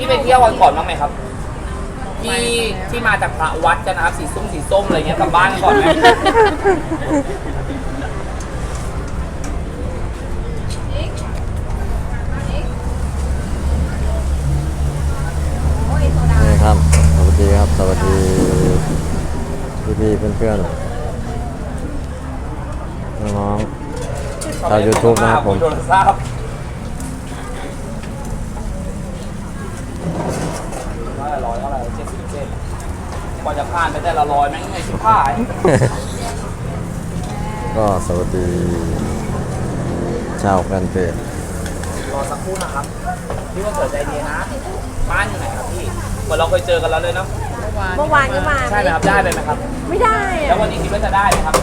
พี่ไปเที่ยววันก่อนบ้างไหมครับที่ที่มาจากพระวัดกันนะครับสีส้มสีส้มอะไรเงี้ยกลับบ้านกันก่อนไหมนี่ครับ สวัสดีครับ สวัสดีพี่พี่ๆเพื่อนๆน้องๆชาว YouTube นะครับผมยโทรศัพท์ว่าร้อยเท่าไหร่ เจ็ดสิบเจ็ดกว่าจะผ่านไปแต่ละร้อยแม่งไงชิบหาย ก็สวัสดี ชาวแฟนเพจรอสักครู่นะครับ พี่ว่าเกิดใจดีนะ บ้านอยู่ไหนครับพี่เหมือนเราเคยเจอกันแล้วเลยเนาะเมื่อวานก็มาใช่ไหมครับได้ไปไหมครับ ไม่ได้แล้วอะวันนี้คิดว่าจะได้ไหมครับ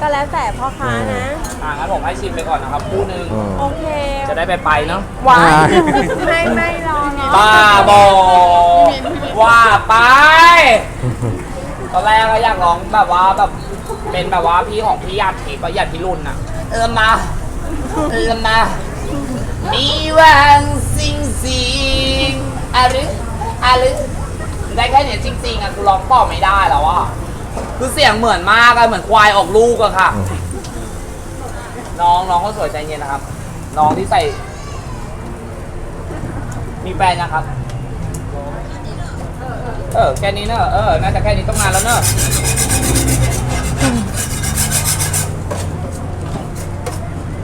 ก็แล้วแต่พ่อค้านะ อ่างั้นผมให้ชิมไปก่อนนะครับคู่หนึ่งอืม โอเคจะได้ไปไปเนาะหวานไม่ไม่รอเนาะบ้าบอว่าไป ตอนแรกก็อยากร้องแบบว่าแบบเป็นแบบว่าพี่ของพี่หยาดทิพย์อะหยาดพิรุณอะเออมาเออมามีวันสิงสิงอะหรืออะหรือได้แค่เนี้ยจริงๆอะคือร้องต่อไม่ได้แล้วอะ คือเสียงเหมือนมากอะเหมือนควายออกลูกอะค่ะ น้องน้องเขาสวยใจเย็นนะครับ น้องที่ใส่ มีแฟนนะครับ เออแค่นี้เนอะเออน่าจะแค่นี้ต้องนานแล้วเนอะ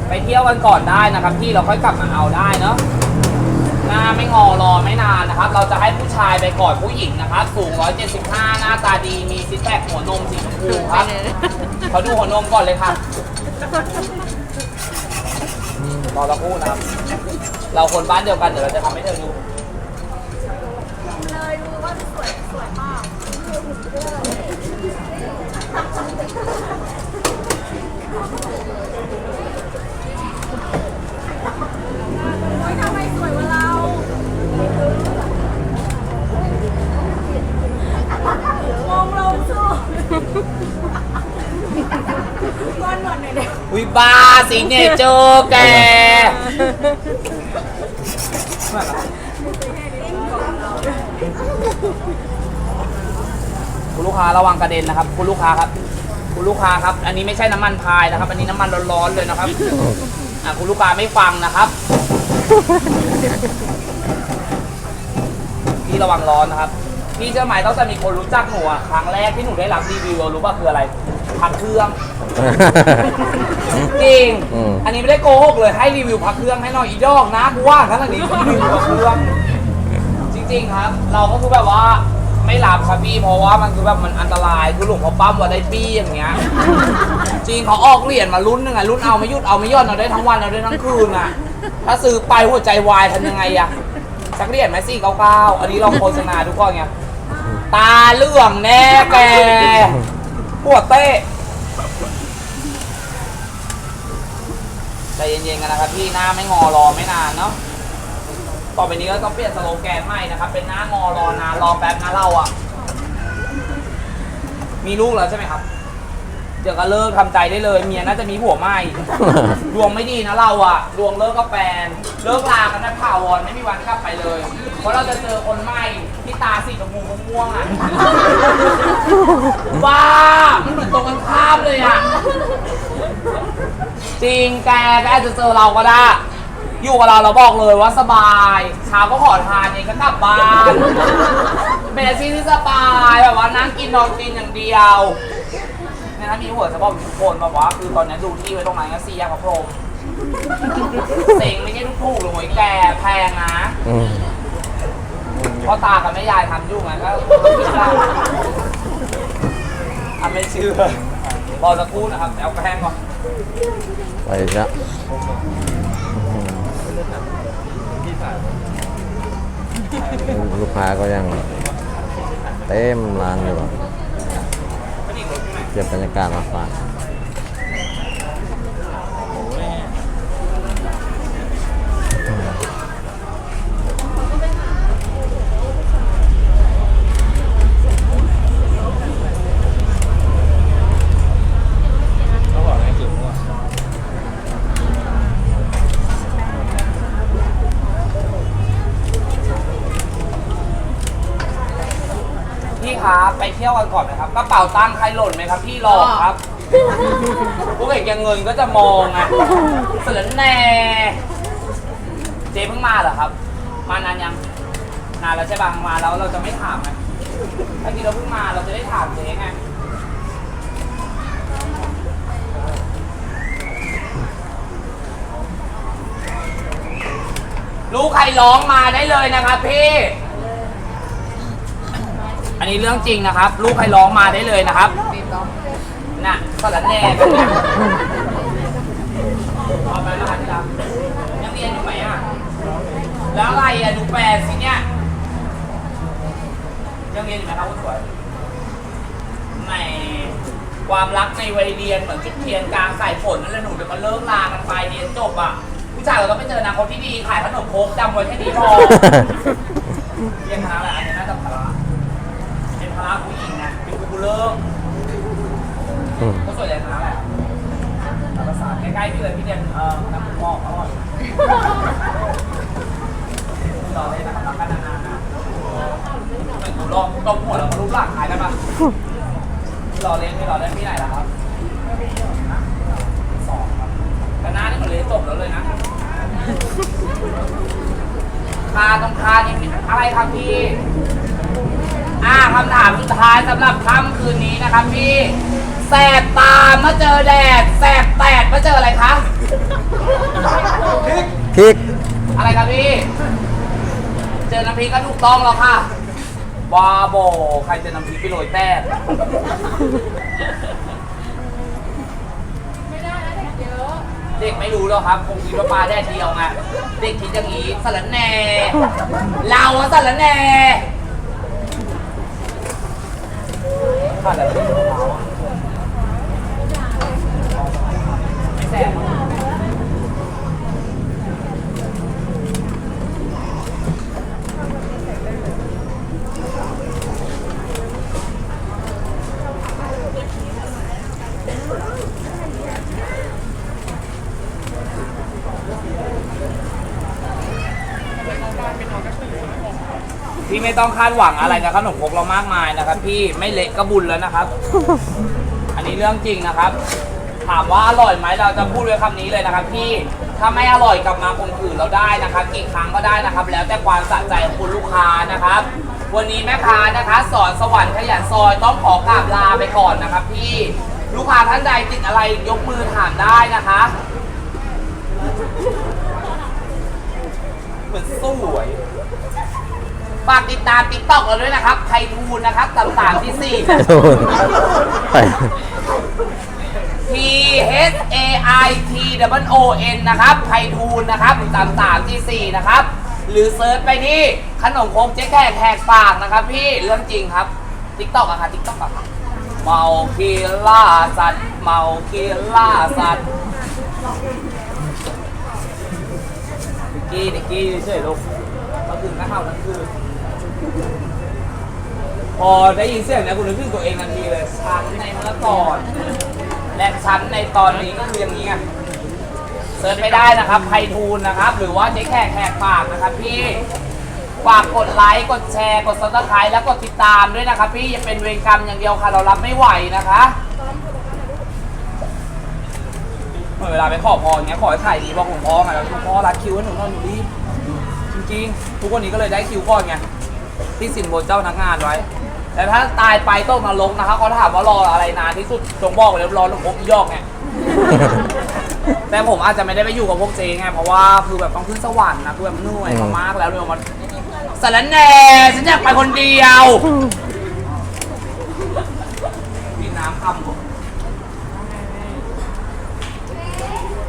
ไปเที่ยวกันก่อนได้นะครับพี่เราค่อยกลับมาเอาได้เนาะห น้าไม่งอรอไม่นานนะครับ เราจะให้ผู้ชายไปก่อนผู้หญิงนะครับ สูง 175 หน้าตาดี มีซิกแพคหัวนมสีชมพูครับเขาดูหัวนมก่อนเลยค่ะรอสักครู่นะครับ เราคนบ้านเดียวกันเดี๋ยวเราจะทำให้เธอดูเลยดูว่าสวยสวยมากทำไมสวยกว่าเรามองลงสู้ก้อนหนวดหน่ อยเดียววิบ้าสิเนเจอร์แก คุณลูกค้าระวังกระเด็นนะครับ คุณลูกค้าครับ คุณลูกค้าครับ อันนี้ไม่ใช่น้ำมันพายนะครับ อันนี้น้ำมันร้อนๆเลยนะครับอะคุณลูกค้าไม่ฟังนะครับพี่ระวังร้อนนะครับ พี่เชื่อไหมตั้งแต่มีคนรู้จักหนูอะครั้งแรกที่หนูได้รับรีวิวรู้ป่ะคืออะไรพักเครื่อง จริง อืม อันนี้ไม่ได้โกหกเลยให้รีวิวพักเครื่องให้หน่อยอีดอกนะกูว่าขนาดนี้รีวิวพักเครื่อง จริงๆครับ เราก็คือแบบว่าไม่รับครับพี่เพราะว่ามันคือแบบมันอันตรายคือหลวงพ่อปั้มว่าได้ปี้อย่างเงี้ย จริงเขาออกเหรียญมารุ่นหนึงอะรุ่นเอาไม่หยุดเอาไม่ย่อนเอาได้ทั้งวันเอาได้ทั้งคืนอะถ้าซื้อไปหัวใจวายทำยังไงอะสักเหรียญไหมสี่เก้าเก้าอันนี้เราโฆษณาทุกคนไง ตาเหลืองแน่แกปวดเต้ใจเย็นๆกันนะครับพี่หน้าไม่งอรอไม่นานเนาะต่อไปนี้ก็ต้องเปลี่ยนสโลแกนใหม่นะครับ เป็นหน้างอรอนานรอแป๊บนะเราอะ มีลูกแล้วใช่ไหมครับ ดี๋ยวก็เลิกทำใจได้เลยเมียน่าจะมีผัวใหม่ ดวงไม่ดีนะเราอะดวงเลิกกับแฟนเลิกลากันได้ผ่าวอนไม่มีวันกลับไปเลย เพราะเราจะเจอคนใหม่ที่ตาสีชมพูม่วงๆอะบ้ามันเหมือนตรงกันข้ามเลยอะจริงแกก็อาจจะเจอเราก็ได้ อยู่กับเราเราบอกเลยว่าสบายเช้าก็ขอทานเองก็กลับบ้านเป็นอาชีพที่สบายแบบว่านั่งกินนอนกินอย่างเดียวเนี่ยนะมีหัวจะบอกทุกคนแบบว่าคือตอนนี้ดูที่ไว้ตรงไหนก็ซีแยกพระพรหมเซ็งไม่ใช่ทุกถูกๆหรอกหวยแกแพงนะอืมเพราะตากับแม่ยายทำยุ่งไงก็ทำไม่เชื่อรอสักครู่นะครับเอาแป้งก่อนไปอีกแล้วลูกค้าก็ยังเต็มร้านอยู่อะ เก็บบรรยากาศมาฝากพี่ครัไปเที่ยวกันก่อนไหม กระเป๋าตังค์ใครหล่นไหมครับพี่รอครับ พวกเอกยังเงินก็จะมองไงเสร็จแน่ เจ๊เพิ่งมาเหรอครับ มานานยัง นานแล้วใช่ปะมาแล้วเราจะไม่ถามไงถ้าที่เราเพิ่งมาเราจะได้ถามเจ๊ไงลูกใครร้องมาได้เลยนะครับพี่ อันนี้เรื่องจริงนะครับ ลูกใครร้องมาได้เลยนะครับน่ะสลัดแน่กันเนี่ยพอไปแล้วครับที่รักยังเรียนอยู่ไหมอะ แล้วอะไรอะดูแปลสิเนี่ยยังเรียนอยู่ไหมครับคุณสวยแหมความรักในวัยเรียนเหมือนจุดเทียนกลางสายฝนนั่นแหละหนูเดี๋ยวมันเลิกลากันไปเรียนจบอะผู้ชายเราต้องไปเจออนาคตที่ดีขายขนมโคกจำไว้แค่นี้พอเรียนคณะอะไร ลิกอืมก็ส่วนใหญ่คณะอะไรภาษาใกล้ๆพี่เลยพี่เรียนเอ่อนักฟุตบอลอร่อยรอเลยนะครับรักกันนานๆนะเป็นหนูลองตบหัวแล้วมารูปร่างขายได้ปะรอเล่นไม่รอเล่นพี่ไหนล่ะครับสองครับแต่หน้านี่เหมือนเรียนจบแล้วเลยนะคาตรงคานี่อะไรครับพี่ อ่าคำถามสุดท้ายสำหรับค่ำคืนนี้นะครับพี่ แสบตาเมื่อเจอแดด แสบแตดเมื่อเจออะไรคะ พริกอะไรครับพี่ เจอน้ำพริกก็ถูกต้องแล้วค่ะบาโบ ใครเจอน้ำพริกไปโรยแป้งเด็กไม่รู้หรอกครับ คงคิดว่าปลาแดดเดียวไงเด็กคิดอย่างนี้สารแหน่ เราอะสารแหน่ ขาดอะไรไม่แซ่บ พี่ไม่ ต้องคาดหวังอะไรกับขนมครกเรามากมายนะครับพี่ไม่เละก็บุญแล้วนะครับ อันนี้เรื่องจริงนะครับ ถามว่าอร่อยไหมเราจะพูดด้วยคำนี้เลยนะครับพี่ถ้าไม่อร่อยกลับมาคนอื่นเราได้นะครับกี่ครั้งก็ได้นะครับ แล้วแต่ความสะใจของคุณลูกค้านะครับ วันนี้แม่ค้านะคะ สอนสวรรค์ขยันซอยต้องขอกราบลาไปก่อนนะครับ พี่ลูกค้าท่านใดติดอะไรยกมือถามได้นะคะ เหมือนสวย ฝากติดตามติ๊กต็อกเราด้วยนะครับไททูนนะครับสามสามที่สี่ไป T H A I T W O N นะครับไททูนนะครับสามสามที่สี่นะครับ หรือเซิร์ชไปที่ขนมโคมเจ๊แขกแขกปากนะครับพี่เรื่องจริงครับติ๊กต็อกอะค่ะติ๊กต็อกอะค่ะเมาคีล่าสัตว์เมาคีล่าสัตว์นิ กี้นิกกี้เฉยลูกก็คือนักข่าวนั่นคือพอได้ยินเสียงเนะคุณนึกถึงตัวเองทันทีเลยฉันในเมื่อก่อน และฉันในตอนนี้ก็คืออย่างนี้ไงเซิร์ชไปได้นะครับไพฑูรย์นะครับ หรือว่าเจ๊แขกแขกปากนะครับพี่ฝากกดไลค์กดแชร์กดซับสไครต์แล้วกดติดตามด้วยนะครับพี่อย่าเป็นเวรกรรมอย่างเดียวค่ะเรารับไม่ไหวนะคะ มื่อเวลาไปขอพรอย่างเงี้ยขอให้ถ่ายดีบอกหลวงพ่อไงแล้วหลวงพ่อรัดคิวให้หนูหน่อยหนูรีบจริงๆ ทุกวันนี้ก็เลยได้คิวก่อนไงที่สินบนเจ้าพนักงานไว้ แต่ถ้าตายไปต้องมาลงนะครับเขาถามว่ารออะไรนานที่สุดจงบอกเลยรอหลวงพ่อยอกไงแต่ผมอาจจะไม่ได้ไปอยู่กับพวกเจไงเพราะว่าคือแบบต้องขึ้นสวรรค์นะคือแบบเหนื่อยมากๆแล้วเนี่ยมันสารแหน่ฉันอยากไปคนเดียวมีน้ำคำผม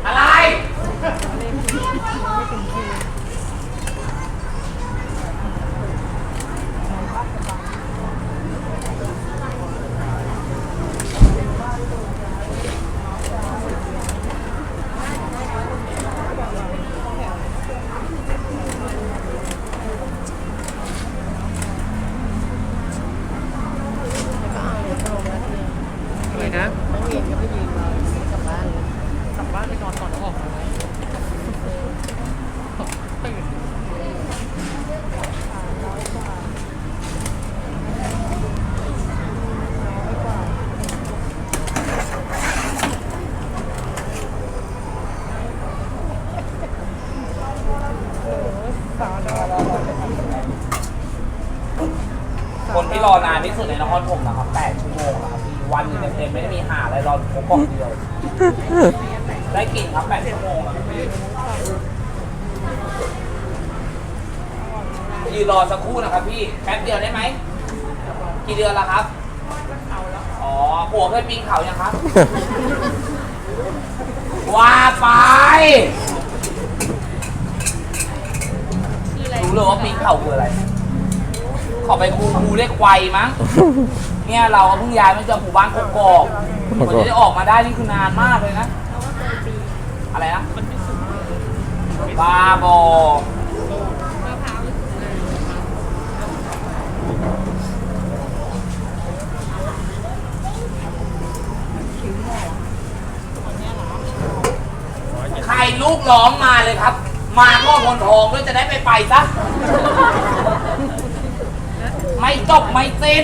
อะไร อะไรนะน้องเรียนก็ไม่ยืนกลับบ้านเลยกลับบ้านไปนอนก่อนแล้วออกมาไหม รอนานที่สุดในนครปฐมนะครับแปดชั่วโมงนะครับพี่วันหนึงเต็ มๆไม่ได้มีหาอะไรรอผมกล่องเดียว ได้กลิ่นครับแปดชั่วโมงอะยืนรอสักครู่นะครับพี่แป๊บเดียวได้ไหม กี่เดือนแล้วครับ อ๋อผัวเคยปีนเขายังครับ ว่าไป รู้เลยว่าปีนเขาคืออะไร ขอไปครูครูเรียกไวมั้ง เนี่ยเราเพิ่งย้ายมาจากหมู่บ้านกกอกกว่าจะได้ออกมาได้นี่คือนานมากเลยนะ อะไรนะบ้าบอใครลูกร้องมาเลยครับ มาก็คนทองด้วยจะได้ไปไปซะ ไม่จบไม่สิ้น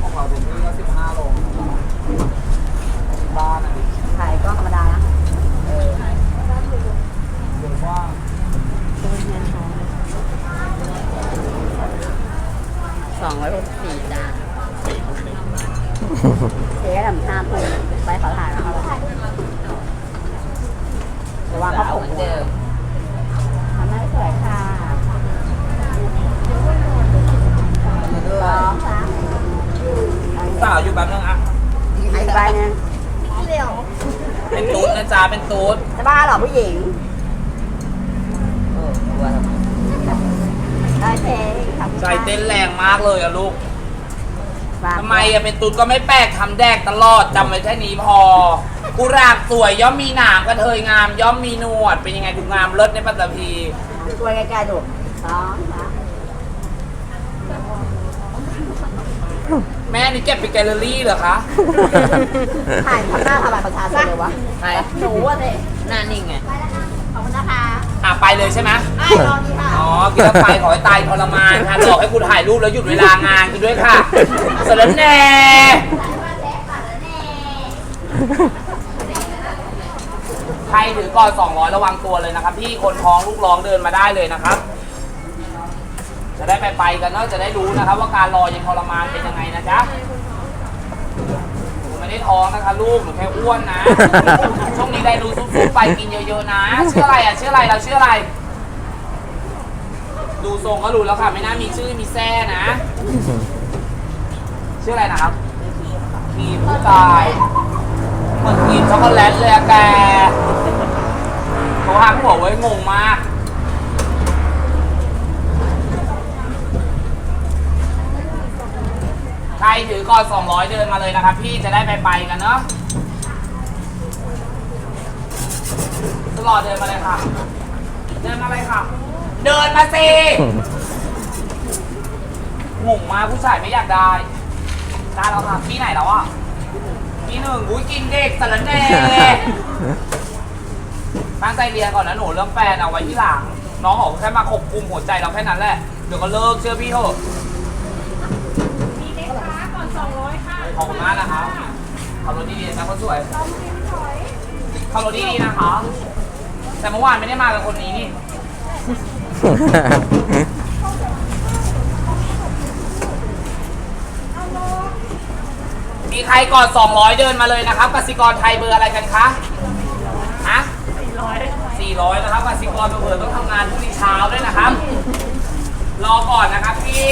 ของเราถึงที่ก็สิบห้าโลบ้านอะดิ ขายก็ธรรมดานะ เออเดี๋ยวว่า สองร้อยหกสิบสี่จานเจ๊ทำห้าทุ่มไปขอถ่ายแล้วเขาแต่ว่าเขาเหมือนเดิมทำได้สวยค่ะสองสาม สาวอยู่แป๊บนึงอะ อีกใบหนึง เป็นตูดนะจ๊ะ เป็น ตูดจะบ้าเหรอผู้หญิงได้เจ๊ขอบคุณใจค่ะเต้นแรงมากเลยอะลูกฝากทำไมอะเป็นตูดก็ไม่แปลกทำแดกตลอดจำไว้แค่นี้พอกุหลาบสวยย่อมมีหนามกระเทยงาม ย่อมมีหนวด เป็นยังไงดูงามเลิศในปัตตภีช่วยใกล้ๆดูสองสาม แม่นี่เก็บไปแกลเลอรี่เหรอคะถ่ายทำหน้าทำบัตรประชาชนเลยวะใครหนูอะสิหน้านิ่งไงขอบคุณนะคะอะไปเลยใช่ไหมไอ้รอดีค่ะอ๋อกินแล้วไปขอให้ตายทรมานค่ะหลอกให้กูถ่ายรูปแล้วหยุดเวลางานกูด้วยค่ะสารแหน่ใครถือก่อน200 ระวังตัวเลยนะครับพี่คนท้องลูกร้องเดินมาได้เลยนะครับ จะได้ไปไปกันเนาะจะได้รู้นะครับ ว่าการรอยังทรมานเป็นยังไงนะจ๊ะหนูไม่ได้ท้องนะคะลูกหนูแค่อ้วนนะ ช่วงนี้ได้รู้ซุปๆไปกินเยอะๆนะชื่ออะไรอะชื่ออะไรเราชื่ออะไร ดูทรงก็รู้แล้วค่ะ ไม่น่ามีชื่อมีแซ่นะ ชื่ออะไรนะครับครีมผู้ตายเหมือนครีมช็อกโกแลตเลยอะแกเขาหักหัวไว้งงมาก ใค รถือก่อน200 เดินมาเลยนะครับ พี่จะได้ไปไปๆกันเนาะตลอดเดินมาเลยค่ะ เดินมาเลยค่ะ เดินมาสิงงมากผู้ชายไม่อยากได้ ได้แล้วค่ะที่ไหนแล้วอะที่หนึ่งอุ้ยกินเด็กสารแหน่ตั้งใจเรียนก่อนนะหนูเรื่องแฟนเอาไว้ที่หลัง น้องออกแค่มาขบคุมหัวใจเราแค่นั้นแหละ เดี๋ยวก็เลิกเชื่อพี่เถอะ มีเด็กค้าก่อน 200 ค่ะ ขอบคุณมากนะครับขับรถดีๆนะคนสวยเราเรียนถอยขับรถดีๆนะคะ แต่เมื่อวานไม่ได้มากับคนนี้นี่ มีใครก่อน 200 เดินมาเลยนะครับกสิกรไทยเบอร์อะไรกันคะฮะ400 400นะครับกสิกรเบอร์ต้องทำงานพรุ่งนี้เช้าด้วยนะครับ รอก่อนนะครับพี่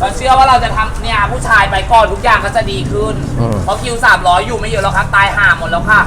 เราเชื่อว่าเราจะทำเนี่ยผู้ชายไปก่อนทุกอย่างก็จะดีขึ้น อืม เพราะคิว300อยู่ไม่เยอะแล้วครับ ตายห่าหมดแล้วค่ะ